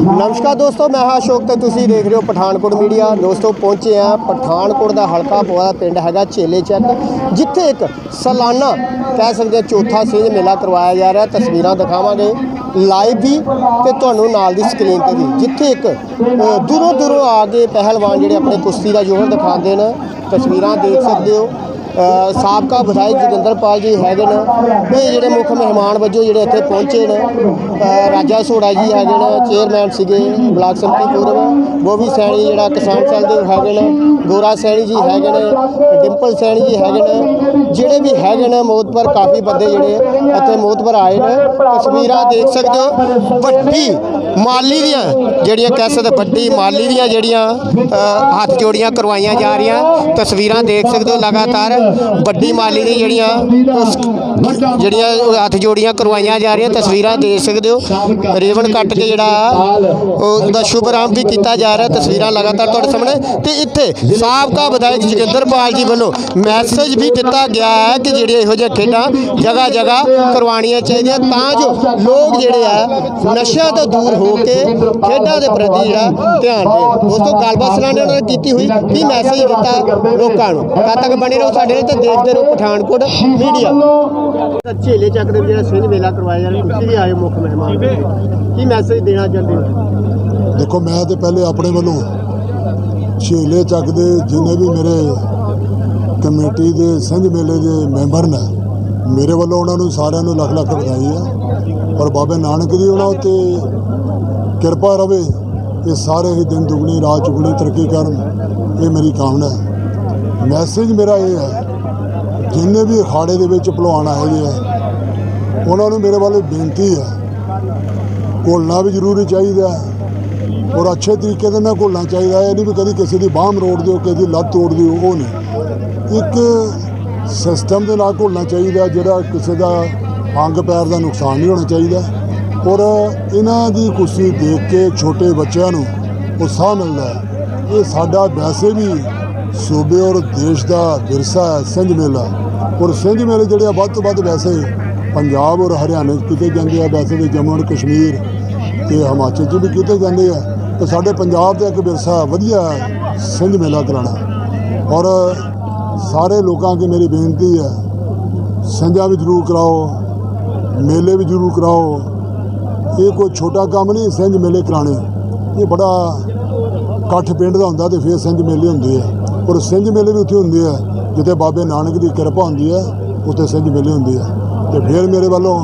ਨਮਸਕਾਰ ਦੋਸਤੋ, ਮੈਂ ਹਾਂ ਅਸ਼ੋਕ ਤੇ ਤੁਸੀਂ ਦੇਖ ਰਹੇ ਹੋ ਪਠਾਨਕੋਟ ਮੀਡੀਆ। ਦੋਸਤੋ, ਪਹੁੰਚੇ ਆ ਪਠਾਨਕੋਟ ਦਾ ਹਲਕਾ ਪੋਆ ਪਿੰਡ ਹੈਗਾ ਚੇਲੇ ਚੱਕ, ਜਿੱਥੇ ਇੱਕ ਸਾਲਾਨਾ ਕਹਿ ਸਕਦੇ ਹਾਂ ਚੌਥਾ ਸਿੰਘ ਮੇਲਾ ਕਰਵਾਇਆ ਜਾ ਰਿਹਾ। ਤਸਵੀਰਾਂ ਦਿਖਾਵਾਂਗੇ ਲਾਈਵ ਵੀ ਤੇ ਤੁਹਾਨੂੰ ਨਾਲ ਦੀ ਸਕਰੀਨ ਤੇ ਵੀ। ਜਿੱਥੇ ਇੱਕ ਦੂਰੋਂ ਦੂਰੋਂ ਆ ਕੇ ਪਹਿਲਵਾਨ ਜਿਹੜੇ ਆਪਣੇ ਕੁਸ਼ਤੀ ਦਾ ਜੋਹਰ ਦਿਖਾਉਂਦੇ ਨੇ, ਤਸਵੀਰਾਂ ਦੇਖ ਸਕਦੇ ਹੋ। ਸਾਬਕਾ ਵਿਧਾਇਕ ਜੋਗਿੰਦਰਪਾਲ ਜੀ ਹੈਗੇ ਨੇ ਇਹ ਜਿਹੜੇ ਮੁੱਖ ਮਹਿਮਾਨ ਵਜੋਂ ਜਿਹੜੇ ਇੱਥੇ ਪਹੁੰਚੇ ਨੇ ਰਾਜਾ ਸੋੜਾ ਜੀ ਹੈਗੇ ਨੇ, ਚੇਅਰਮੈਨ ਸੀਗੇ ਬਲਾਕ ਸੰਮਤੀ ਪੂਰਬ ਉਹ ਸੈਣੀ ਜਿਹੜਾ ਕਿਸਾਨ ਸੈਲ ਦੇ ਹੈਗੇ ਨੇ, ਗੋਰਾ ਸੈਣੀ ਜੀ ਹੈਗੇ ਨੇ, ਡਿੰਪਲ ਸੈਣੀ ਜੀ ਹੈਗੇ ਨੇ, ਜਿਹੜੇ ਵੀ ਹੈਗੇ ਨੇ ਮੋਦਪੁਰ ਕਾਫੀ ਬੰਦੇ ਜਿਹੜੇ ਇੱਥੇ ਮੋਦਪੁਰ ਆਏ ਨੇ, ਤਸਵੀਰਾਂ ਦੇਖ ਸਕਦੇ ਹੋ, ਵੱਡੀ ਮਾਲੀ ਦੀਆਂ ਜਿਹੜੀਆਂ ਕਹਿ ਸਕਦੇ, ਵੱਡੀ ਮਾਲੀ ਦੀਆਂ ਜਿਹੜੀਆਂ ਹੱਥ ਜੋੜੀਆਂ ਕਰਵਾਈਆਂ ਜਾ ਰਹੀਆਂ, ਤਸਵੀਰਾਂ ਦੇਖ ਸਕਦੇ ਹੋ ਲਗਾਤਾਰ। ਵੱਡੀ ਮਾਲੀ ਦੀ ਜਿਹੜੀਆਂ ਉਸ ਜਿਹੜੀਆਂ ਹੱਥ ਜੋੜੀਆਂ ਕਰਵਾਈਆਂ ਜਾ ਰਹੀਆਂ ਤਸਵੀਰਾਂ ਦੇਖ ਸਕਦੇ ਹੋ। ਰੇਵਨ ਕੱਟ ਕੇ ਜਿਹੜਾ ਉਹਦਾ ਸ਼ੁਭ ਆਰੰਭ ਵੀ ਕੀਤਾ ਜਾ ਰਿਹਾ, ਤਸਵੀਰਾਂ ਲਗਾਤਾਰ ਤੁਹਾਡੇ ਸਾਹਮਣੇ। ਤੇ ਇੱਥੇ ਸਾਬਕਾ ਵਿਧਾਇਕ ਜੋਗਿੰਦਰ ਪਾਲ ਜੀ ਵੱਲੋਂ ਮੈਸੇਜ ਵੀ ਦਿੱਤਾ ਗਿਆ ਹੈ ਕਿ ਜਿਹੜੀਆਂ ਇਹੋ ਜਿਹੀਆਂ ਖੇਡਾਂ ਜਗ੍ਹਾ ਜਗ੍ਹਾ ਕਰਵਾਉਣੀਆਂ ਚਾਹੀਦੀਆਂ ਤਾਂ ਜੋ ਲੋਕ ਜਿਹੜੇ ਆ ਨਸ਼ਿਆਂ ਤੋਂ ਦੂਰ ਹੋ ਕੇ ਖੇਡਾਂ ਦੇ ਪ੍ਰਤੀ ਜਿਹੜਾ ਧਿਆਨ ਦੇਣ। ਦੋਸਤੋ ਗੱਲਬਾਤ ਸਲਾਣੇ ਉਹਨਾਂ ਨੇ ਕੀਤੀ ਹੋਈ ਕੀ ਮੈਸੇਜ ਦਿੱਤਾ ਲੋਕਾਂ ਨੂੰ। ਕਦ ਤੱਕ ਬਣੇ ਰਹੋ, ਸਾਡੇ ਨਾਲ ਤੇ ਦੇਖਦੇ ਰਹੋ ਪਠਾਨਕੋਟ ਮੀਡੀਆ। ਝੇਲੇ ਚੱਕ ਦੇ ਜਿਹੜਾ ਸਿੰਘ ਮੇਲਾ ਕਰਵਾਇਆ ਜਾ ਰਿਹਾ ਤੁਸੀਂ ਵੀ ਆਏ ਮੁੱਖ ਮਹਿਮਾਨ ਕੀ ਮੈਸੇਜ ਦੇਣਾ ਚਾਹੁੰਦੇ ਹੋ? ਦੇਖੋ ਮੈਂ ਤੇ ਪਹਿਲੇ ਆਪਣੇ ਵੱਲੋਂ ਛੇਲੇ ਚੱਕ ਦੇ ਜਿੰਨੇ ਵੀ ਮੇਰੇ ਕਮੇਟੀ ਦੇ ਸਿੰਘ ਮੇਲੇ ਦੇ ਮੈਂਬਰ ਨੇ ਮੇਰੇ ਵੱਲੋਂ ਉਹਨਾਂ ਨੂੰ ਸਾਰਿਆਂ ਨੂੰ ਲੱਖ ਲੱਖ ਵਧਾਈ ਹੈ ਔਰ ਬਾਬੇ ਨਾਨਕ ਦੀ ਉਹਨਾਂ ਉੱਤੇ ਕਿਰਪਾ ਰਵੇ ਇਹ ਸਾਰੇ ਹੀ ਦਿਨ ਦੁਗਣੀ ਰਾਤ ਚੁਗਣੀ ਤਰੱਕੀ ਕਰਨ ਇਹ ਮੇਰੀ ਕਾਮਨਾ ਹੈ। ਮੈਸੇਜ ਮੇਰਾ ਇਹ ਹੈ ਜਿੰਨੇ ਵੀ ਅਖਾੜੇ ਦੇ ਵਿੱਚ ਭਲਵਾਨ ਹੈਗੇ ਦੇ ਆ, ਉਹਨਾਂ ਨੂੰ ਮੇਰੇ ਵੱਲੋਂ ਬੇਨਤੀ ਹੈ। ਘੋਲਣਾ ਵੀ ਜ਼ਰੂਰੀ ਚਾਹੀਦਾ ਔਰ ਅੱਛੇ ਤਰੀਕੇ ਦੇ ਨਾਲ ਘੋਲਣਾ ਚਾਹੀਦਾ ਹੈ। ਇਹ ਨਹੀਂ ਵੀ ਕਦੀ ਕਿਸੇ ਦੀ ਬਾਹ ਮਰੋੜ ਦਿਓ, ਕਿਸੇ ਦੀ ਲੱਤ ਤੋੜ ਦਿਓ, ਉਹ ਨਹੀਂ। ਇੱਕ ਸਿਸਟਮ ਦੇ ਨਾਲ ਘੋਲਣਾ ਚਾਹੀਦਾ, ਜਿਹੜਾ ਕਿਸੇ ਦਾ ਅੰਗ ਪੈਰ ਦਾ ਨੁਕਸਾਨ ਨਹੀਂ ਹੋਣਾ ਚਾਹੀਦਾ। ਔਰ ਇਹਨਾਂ ਦੀ ਕੁਸ਼ਤੀ ਦੇਖ ਕੇ ਛੋਟੇ ਬੱਚਿਆਂ ਨੂੰ ਉਤਸ਼ਾਹ ਮਿਲਦਾ ਹੈ। ਇਹ ਸਾਡਾ ਵੈਸੇ ਵੀ ਸੂਬੇ ਔਰ ਦੇਸ਼ ਦਾ ਵਿਰਸਾ ਹੈ ਸਿੰਝ ਮੇਲਾ। ਔਰ ਸਿੰਝ ਮੇਲੇ ਜਿਹੜੇ ਆ, ਵੱਧ ਤੋਂ ਵੱਧ ਵੈਸੇ ਪੰਜਾਬ ਔਰ ਹਰਿਆਣੇ 'ਚ ਕੀਤੇ ਜਾਂਦੇ ਆ। ਵੈਸੇ ਵੀ ਜੰਮੂ ਐਂਡ ਕਸ਼ਮੀਰ ਤੇ ਹਿਮਾਚਲ 'ਚ ਵੀ ਕੀਤੇ ਜਾਂਦੇ ਆ। ਤੇ ਸਾਡੇ ਪੰਜਾਬ ਦਾ ਇੱਕ ਵਿਰਸਾ ਵਧੀਆ ਹੈ ਸਿੰਝ ਮੇਲਾ ਕਰਾਉਣਾ। ਔਰ ਸਾਰੇ ਲੋਕਾਂ ਅੱਗੇ ਮੇਰੀ ਬੇਨਤੀ ਹੈ ਸਿੰਝਾਂ ਵੀ ਜ਼ਰੂਰ ਕਰਾਓ, ਮੇਲੇ ਵੀ ਜ਼ਰੂਰ ਕਰਾਓ। ਇਹ ਕੋਈ ਛੋਟਾ ਕੰਮ ਨਹੀਂ ਸਿੰਝ ਮੇਲੇ ਕਰਾਣੇ ਇਹ ਬੜਾ ਇਕੱਠ ਪਿੰਡ ਦਾ ਹੁੰਦਾ ਤੇ ਫਿਰ ਸਿੰਝ ਮੇਲੇ ਹੁੰਦੇ ਆ। ਔਰ ਸਿੰਝ ਮੇਲੇ ਵੀ ਉੱਥੇ ਹੁੰਦੇ ਆ ਜਿੱਥੇ ਬਾਬੇ ਨਾਨਕ ਦੀ ਕਿਰਪਾ ਹੁੰਦੀ ਹੈ ਉੱਥੇ ਸਿੰਝ ਮੇਲੇ ਹੁੰਦੇ ਆ। ਤੇ ਫਿਰ ਮੇਰੇ ਵੱਲੋਂ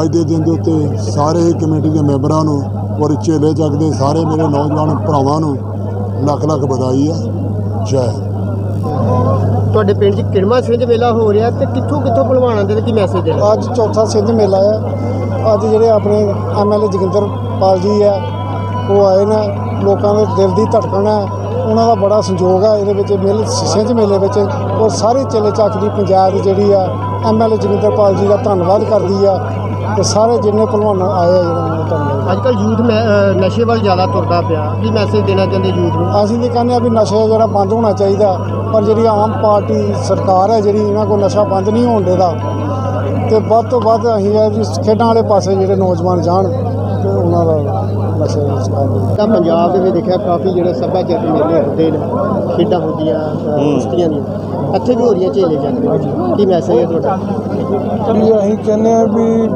ਅੱਜ ਦੇ ਦਿਨ ਦੇ ਉੱਤੇ ਸਾਰੇ ਹੀ ਕਮੇਟੀ ਦੇ ਮੈਂਬਰਾਂ ਨੂੰ ਔਰ ਚੇਲੇ ਚੱਕ ਦੇ ਸਾਰੇ ਮੇਰੇ ਨੌਜਵਾਨ ਭਰਾਵਾਂ ਨੂੰ ਲੱਖ ਲੱਖ ਵਧਾਈ ਹੈ ਜੈ ਤੁਹਾਡੇ ਪਿੰਡ 'ਚ ਕਿਰਮਾ ਸਿੰਘ ਮੇਲਾ ਹੋ ਰਿਹਾ ਤੇ ਕਿੱਥੋਂ ਕਿੱਥੋਂ ਭਲਵਾਨਾਂ ਦੇ ਕੀ ਮੈਸੇਜ ਦੇਣਾ? ਅੱਜ ਚੌਥਾ ਸਿੰਧ ਮੇਲਾ ਹੈ ਅੱਜ ਜਿਹੜੇ ਆਪਣੇ ਐਮਐਲਏ ਜੋਗਿੰਦਰ ਪਾਲ ਜੀ ਹੈ ਉਹ ਆਏ ਨੇ ਲੋਕਾਂ ਦੇ ਦਿਲ ਦੀ ਧੜਕਣ ਹੈ ਉਹਨਾਂ ਦਾ ਬੜਾ ਸੰਯੋਗ ਹੈ ਇਹਦੇ ਵਿੱਚ ਮੇਲੇ ਸਿੰਝ ਮੇਲੇ ਵਿੱਚ ਔਰ ਸਾਰੀ ਚੇਲੇ ਚੱਕ ਦੀ ਪੰਜਾਬ ਦੀ ਜਿਹੜੀ ਆ ਐਮਐਲਏ ਜੋਗਿੰਦਰ ਪਾਲ ਜੀ ਦਾ ਧੰਨਵਾਦ ਕਰਦੀ ਆ ਤੇ ਸਾਰੇ ਜਿੰਨੇ ਭਲਵਾਨ ਆਏ ਆ ਜਿਹੜਾ ਧੰਨਵਾਦ। ਅੱਜ ਕੱਲ ਯੂਥ ਨਸ਼ੇ ਵੱਲ ਜ਼ਿਆਦਾ ਤੁਰਦਾ ਪਿਆ ਕੀ ਮੈਸੇਜ ਦੇਣਾ ਚਾਹੁੰਦੇ ਯੂਥ ਨੂੰ। ਅਸੀਂ ਤਾਂ ਕਹਿੰਦੇ ਆ ਵੀ ਨਸ਼ਾ ਜਿਹੜਾ ਬੰਦ ਹੋਣਾ ਚਾਹੀਦਾ ਪਰ ਜਿਹੜੀ ਆਮ ਪਾਰਟੀ ਸਰਕਾਰ ਹੈ ਜਿਹੜੀ ਇਹਨਾਂ ਕੋਲ ਨਸ਼ਾ ਬੰਦ ਨਹੀਂ ਹੋਣ ਦੇਦਾ ਤੇ ਵੱਧ ਤੋਂ ਵੱਧ ਅਸੀਂ ਇਹ ਖੇਡਾਂ ਵਾਲੇ ਪਾਸੇ ਜਿਹੜੇ ਨੌਜਵਾਨ ਜਾਣ ਤੇ ਉਹਨਾਂ ਦਾ ਸ਼ਿਕਾਰ ਹੋਣ ਤਾਂ ਪੰਜਾਬ ਦੇ ਵਿੱਚ ਦੇਖਿਆ ਕਾਫੀ ਜਿਹੜੇ ਸੱਭਿਆਚਾਰਕ ਮੇਲੇ ਹੁੰਦੇ ਨੇ ਖੇਡਾਂ ਹੁੰਦੀਆਂ ਕੁਸ਼ਤੀਆਂ ਦੀਆਂ ਇੱਥੇ ਵੀ ਹੋ ਰਹੀਆਂ ਝੇਲੇ ਜੱਗ ਦੇ ਵਿੱਚ। ਕੀ ਮੈਸੇਜ ਹੈ ਤੁਹਾਡਾ? ਵੀ ਅਸੀਂ ਕਹਿੰਦੇ ਆ ਵੀ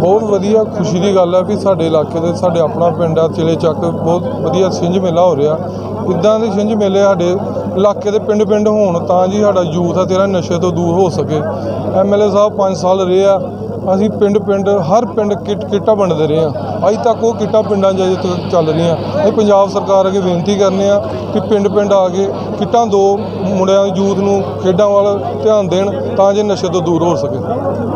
ਬਹੁਤ ਵਧੀਆ ਖੁਸ਼ੀ ਦੀ ਗੱਲ ਹੈ ਵੀ ਸਾਡੇ ਇਲਾਕੇ ਦੇ ਸਾਡੇ ਆਪਣਾ ਪਿੰਡ ਆ ਚਿਲੇ ਚੱਕ ਬਹੁਤ ਵਧੀਆ ਛਿੰਝ ਮੇਲਾ ਹੋ ਰਿਹਾ। ਇਦਾਂ ਦੇ ਛਿੰਝ ਮੇਲੇ ਸਾਡੇ ਇਲਾਕੇ ਦੇ ਪਿੰਡ ਪਿੰਡ ਹੋਣ ਤਾਂ ਜੀ ਸਾਡਾ ਯੂਥ ਆ ਤੇਰਾ ਨਸ਼ੇ ਤੋਂ ਦੂਰ ਹੋ ਸਕੇ। ਐਮਐਲਏ ਸਾਹਿਬ 5 ਸਾਲ ਰਹੇ ਆ ਅਸੀਂ ਪਿੰਡ ਪਿੰਡ ਹਰ ਪਿੰਡ ਕਿੱਟ ਕਿੱਟਾਂ ਵੰਡਦੇ ਰਹੇ ਹਾਂ। ਅੱਜ ਤੱਕ ਉਹ ਕਿੱਟਾਂ ਪਿੰਡਾਂ 'ਚ ਅਜੇ ਤੱਕ ਚੱਲ ਰਹੀਆਂ। ਅਸੀਂ ਪੰਜਾਬ ਸਰਕਾਰ ਅੱਗੇ ਬੇਨਤੀ ਕਰਨੇ ਆ ਕਿ ਪਿੰਡ ਪਿੰਡ ਆ ਕੇ ਕਿੱਟਾਂ ਦੋ ਮੁੰਡਿਆਂ ਯੂਥ ਨੂੰ ਖੇਡਾਂ ਵੱਲ ਧਿਆਨ ਦੇਣ ਤਾਂ ਜੇ ਨਸ਼ੇ ਤੋਂ ਦੂਰ ਹੋ ਸਕੇ।